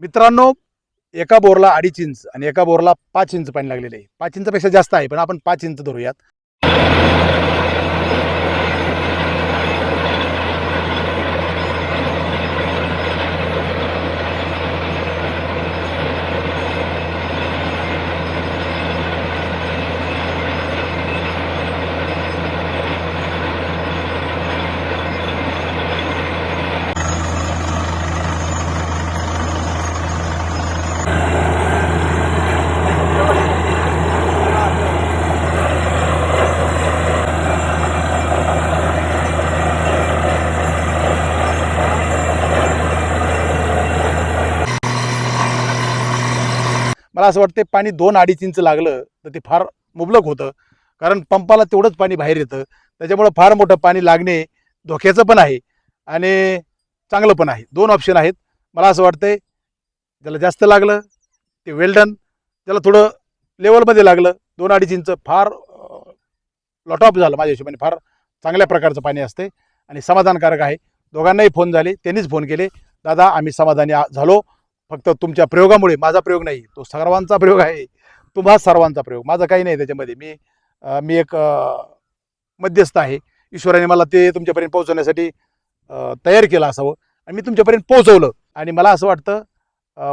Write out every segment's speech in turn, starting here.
मित्रांनो एका बोरला अडीच इंच आणि एका बोरला पाच इंच पाणी लागलेलं आहे. पाच इंचपेक्षा जास्त आहे पण आपण पाच इंच धरूयात. मला असं वाटतं पाणी दोन अडीच इंच लागलं तर ते फार मुबलक होतं. कारण पंपाला तेवढंच पाणी बाहेर येतं. त्याच्यामुळं फार मोठं पाणी लागणे धोक्याचं पण आहे आणि चांगलं पण आहे. दोन ऑप्शन आहेत. मला असं वाटतंय ज्याला जास्त लागलं ते वेल्डन ज्याला थोडं लेवलमध्ये लागलं दोन अडीच इंच फार लॉट ऑफ झालं माझ्या हिशोबाने. फार चांगल्या प्रकारचं पाणी असते आणि समाधानकारक आहे. दोघांनाही फोन झाले त्यांनीच फोन केले. दादा आम्ही समाधानी आ- झालो. फक्त तुमच्या प्रयोगामुळे माझा प्रयोग नाही तो सर्वांचा प्रयोग आहे. तुम्हा सर्वांचा प्रयोग. माझा काही नाही त्याच्यामध्ये. मी मी एक मध्यस्थ आहे. ईश्वराने मला ते तुमच्यापर्यंत पोहोचवण्यासाठी तयार केलं असावं. आणि मी तुमच्यापर्यंत पोहोचवलं. आणि मला असं वाटतं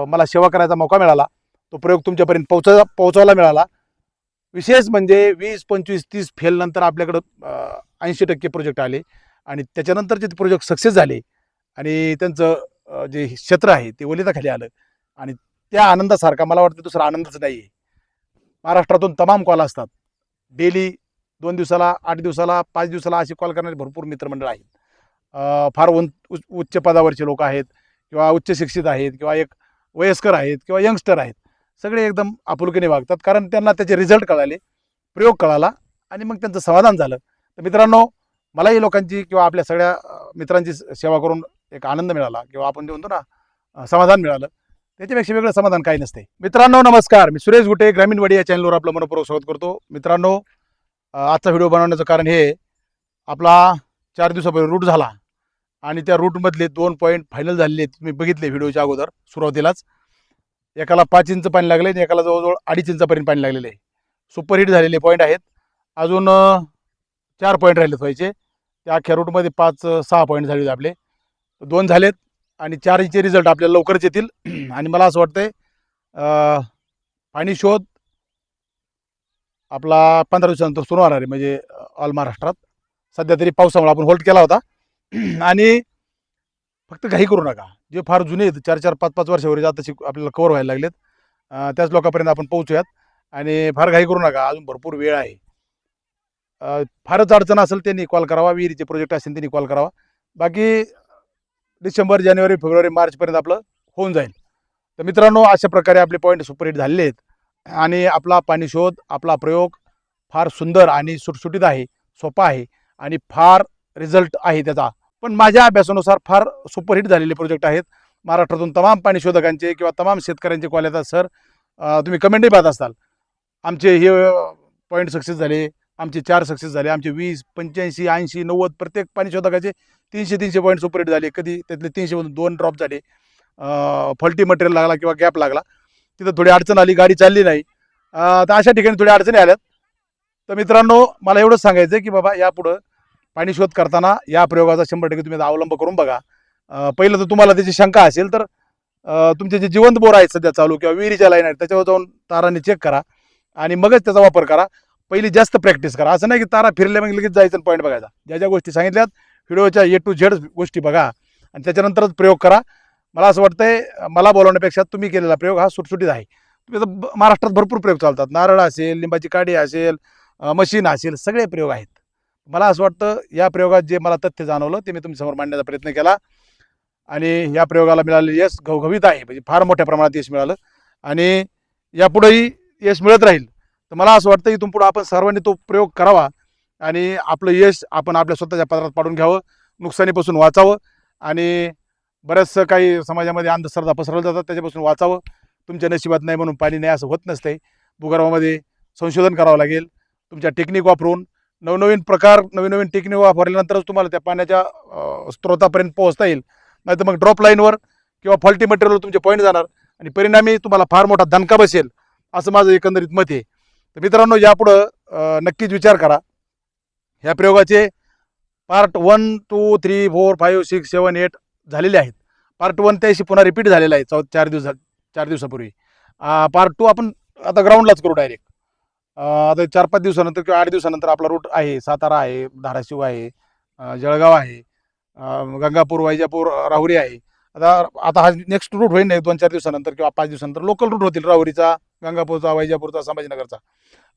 मला सेवा करायचा मौका मिळाला. तो प्रयोग तुमच्यापर्यंत पोहोचा पोहोचवायला मिळाला. विशेष म्हणजे वीस पंचवीस तीस फेल नंतर आपल्याकडं ऐंशी टक्के प्रोजेक्ट आले. आणि त्याच्यानंतरचे ते प्रोजेक्ट सक्सेस झाले. आणि त्यांचं जे क्षेत्र आहे ते ओलिताखाली आलं. आणि त्या आनंदासारखा मला वाटतं दुसरा आनंदच नाही आहे महाराष्ट्रातून तमाम कॉल असतात. डेली दोन दिवसाला आठ दिवसाला पाच दिवसाला असे कॉल करणारे भरपूर मित्रमंडळ आहेत. फार उं उच्च उच्च पदावरचे लोक आहेत किंवा उच्च शिक्षित आहेत किंवा एक वयस्कर आहेत किंवा यंगस्टर आहेत. सगळे एकदम आपुलकीने वागतात कारण त्यांना त्याचे रिझल्ट कळाले प्रयोग कळाला आणि मग त्यांचं समाधान झालं. तर मित्रांनो मलाही लोकांची किंवा आपल्या सगळ्या मित्रांची सेवा करून एक आनंद मिळाला किंवा आपण जे म्हणतो ना समाधान मिळालं त्याच्यापेक्षा वेगळं समाधान काही नसते. मित्रांनो नमस्कार. मी सुरेश गुटे ग्रामीण वडी या चॅनलवर आपलं मनपूर्वक स्वागत करतो. मित्रांनो आजचा व्हिडिओ बनवण्याचं कारण हे आपला चार दिवसापूर्वी रूट झाला आणि त्या रूटमधले दोन पॉईंट फायनल झालेले आहेत. तुम्ही बघितले व्हिडिओच्या अगोदर सुरुवातीलाच. एकाला पाच इंच पाणी लागले आणि एकाला जवळजवळ अडीच इंचापर्यंत पाणी लागलेले आहे. सुपरहिट झालेले पॉईंट आहेत. अजून चार पॉईंट राहिलेत व्हायचे. त्या अख्ख्या रूटमध्ये पाच सहा पॉईंट झाले होते आपले. दोन झालेत आणि चारचे रिझल्ट आपल्याला लवकरच येतील. आणि मला असं वाटतंय पाणी शोध आपला पंधरा दिवसानंतर सुरू होणार आहे म्हणजे ऑल महाराष्ट्रात. सध्या तरी पावसामुळे आपण होल्ड केला होता. आणि फक्त घाई करू नका. जे फार जुने आहेत चार चार पाच पाच वर्षावर आताशी शिक आपल्याला कवर व्हायला लागलेत. त्याच लोकांपर्यंत आपण पोहोचूयात. आणि फार घाई करू नका. अजून भरपूर वेळ आहे. फारच अडचण असेल त्यांनी कॉल करावा. विहिरीचे प्रोजेक्ट असेल त्यांनी कॉल करावा. बाकी डिसेंबर जानेवारी फेब्रुवारी मार्चपर्यंत आपलं होऊन जाईल. तर मित्रांनो अशा प्रकारे आपले पॉईंट सुपरहिट झालेले आहेत. आणि आपला पाणी शोध आपला प्रयोग फार सुंदर आणि सुटसुटीत आहे सोपा आहे आणि फार रिझल्ट आहे त्याचा. पण माझ्या अभ्यासानुसार फार सुपरहिट झालेले प्रोजेक्ट आहेत. महाराष्ट्रातून तमाम पाणी शोधकांचे किंवा तमाम शेतकऱ्यांचे कॉल येतात. सर तुम्ही कमेंटही पाहत असाल आमचे हे पॉईंट सक्सेस झाले. आमचे चार सक्सेस झाले. आमचे वीस पंच्याऐंशी ऐंशी नव्वद प्रत्येक पाणी शोधकाचे तीनशे तीनशे पॉईंट सुपरहिट झाले. कधी त्यातले तीनशेमधून दोन ड्रॉप झाले. फॉल्टी मटेरियल लागला किंवा गॅप लागला. तिथं थोडी अडचण आली गाडी चालली नाही. तर अशा ठिकाणी थोड्या अडचणी आल्यात. तर मित्रांनो मला एवढंच सांगायचं आहे की बाबा यापुढं पाणी शोध करताना या प्रयोगाचा शंभर टक्के तुम्ही अवलंब करून बघा. पहिलं तर तुम्हाला त्याची शंका असेल तर तुमचे जे जिवंत बोर आहेत सध्या चालू किंवा विहिरीच्या लाईन आहेत त्याच्यावर जाऊन तारांनी चेक करा. आणि मगच त्याचा वापर करा. पहिली जास्त प्रॅक्टिस करा. असं नाही की तारा फिरल्या मग लगेच जायचं पॉईंट बघायचा. ज्या ज्या गोष्टी सांगितल्यात व्हिडिओच्या ए टू झेड गोष्टी बघा आणि त्याच्यानंतरच प्रयोग करा. मला असं वाटतंय मला बोलवण्यापेक्षा तुम्ही केलेला प्रयोग हा सुटसुटीत आहे. तुम्ही महाराष्ट्रात भरपूर प्रयोग चालतात. नारळ असेल लिंबाची काडी असेल मशीन असेल सगळे प्रयोग आहेत. मला असं वाटतं या प्रयोगात जे मला तथ्य जाणवलं ते मी तुमच्यासमोर मांडण्याचा प्रयत्न केला. आणि या प्रयोगाला मिळालेलं यश घवघवीत आहे. म्हणजे फार मोठ्या प्रमाणात यश मिळालं. आणि यापुढेही यश मिळत राहील. तर मला असं वाटतं इथून पुढं आपण सर्वांनी तो प्रयोग करावा आणि आपलं यश आपण आपल्या स्वतःच्या पदरात पाडून घ्यावं नुकसानीपासून वाचावं आणि बऱ्याचसं काही समाजामध्ये अंधश्रद्धा पसरवल्या जातात त्याच्यापासून वाचावं. तुमच्या नशिबात नाही म्हणून पाणी नाही असं होत नसते भूगर्भामध्ये संशोधन करावं लागेल. तुमच्या टेक्निक वापरून नवनवीन प्रकार नवीन नवीन टेक्निक वापरल्यानंतरच तुम्हाला त्या पाण्याच्या स्त्रोतापर्यंत स्रोतापर्यंत पोहोचता येईल. नाही तर मग ड्रॉप लाईनवर किंवा फॉल्टी मटेरियलवर तुमचे पॉईंट जाणार आणि परिणामी तुम्हाला फार मोठा दणका बसेल असं माझं एकंदरीत मत आहे. तर मित्रांनो यापुढं नक्कीच विचार करा. ह्या प्रयोगाचे part one two three four five six seven eight झालेले आहेत. पार्ट वन त्याशी पुन्हा रिपीट झालेला आहे चौ चार दिवसा चार दिवसापूर्वी. पार्ट टू आपण आता ग्राउंडलाच करू डायरेक्ट आता चार पाच दिवसानंतर किंवा आठ दिवसानंतर आपला रूट आहे सातारा आहे धाराशिव आहे जळगाव आहे गंगापूर वैजापूर राहुरी आहे. आता आता हा नेक्स्ट रूट होईल नाही दोन चार दिवसानंतर किंवा पाच दिवसानंतर. लोकल रूट होतील राहुरीचा गंगापूरचा वैजापूरचा संभाजीनगरचा.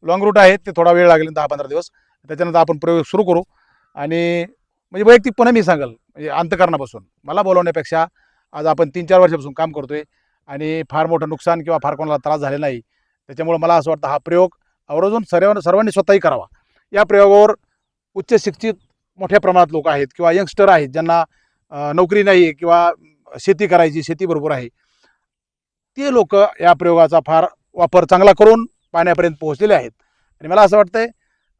लॉंग रूट आहे ते थोडा वेळ लागेल दहा पंधरा दिवस. त्याच्यानंतर आपण प्रयोग सुरू करू. आणि म्हणजे वैयक्तिकपणे मी सांगाल म्हणजे अंतकरणापासून. मला बोलवण्यापेक्षा आज आपण तीन चार वर्षापासून काम करतोय आणि फार मोठं नुकसान किंवा फार कोणाला त्रास झालेला नाही. त्याच्यामुळे मला असं वाटतं हा प्रयोग आवर्जून सर्व सर्वांनी स्वतःही करावा. या प्रयोगावर उच्च शिक्षित मोठ्या प्रमाणात लोक आहेत किंवा यंगस्टर आहेत ज्यांना नोकरी नाही किंवा शेती करायची शेती बरोबर आहे. ते लोक या प्रयोगाचा फार वापर चांगला करून पाण्यापर्यंत पोहोचलेले आहेत. आणि मला असं वाटतंय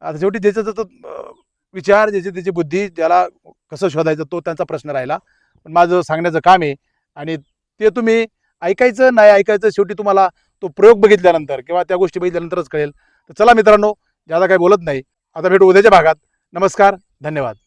आता शेवटी ज्याचं त्याचं विचार ज्याची त्याची बुद्धी ज्याला कसं शोधायचं तो त्यांचा प्रश्न राहिला. पण माझं सांगण्याचं काम आहे आणि ते तुम्ही ऐकायचं नाही ऐकायचं शेवटी तुम्हाला तो प्रयोग बघितल्यानंतर किंवा त्या गोष्टी बघितल्यानंतरच कळेल. तर चला मित्रांनो ज्यादा काही बोलत नाही आता भेटू उद्याच्या भागात. नमस्कार धन्यवाद.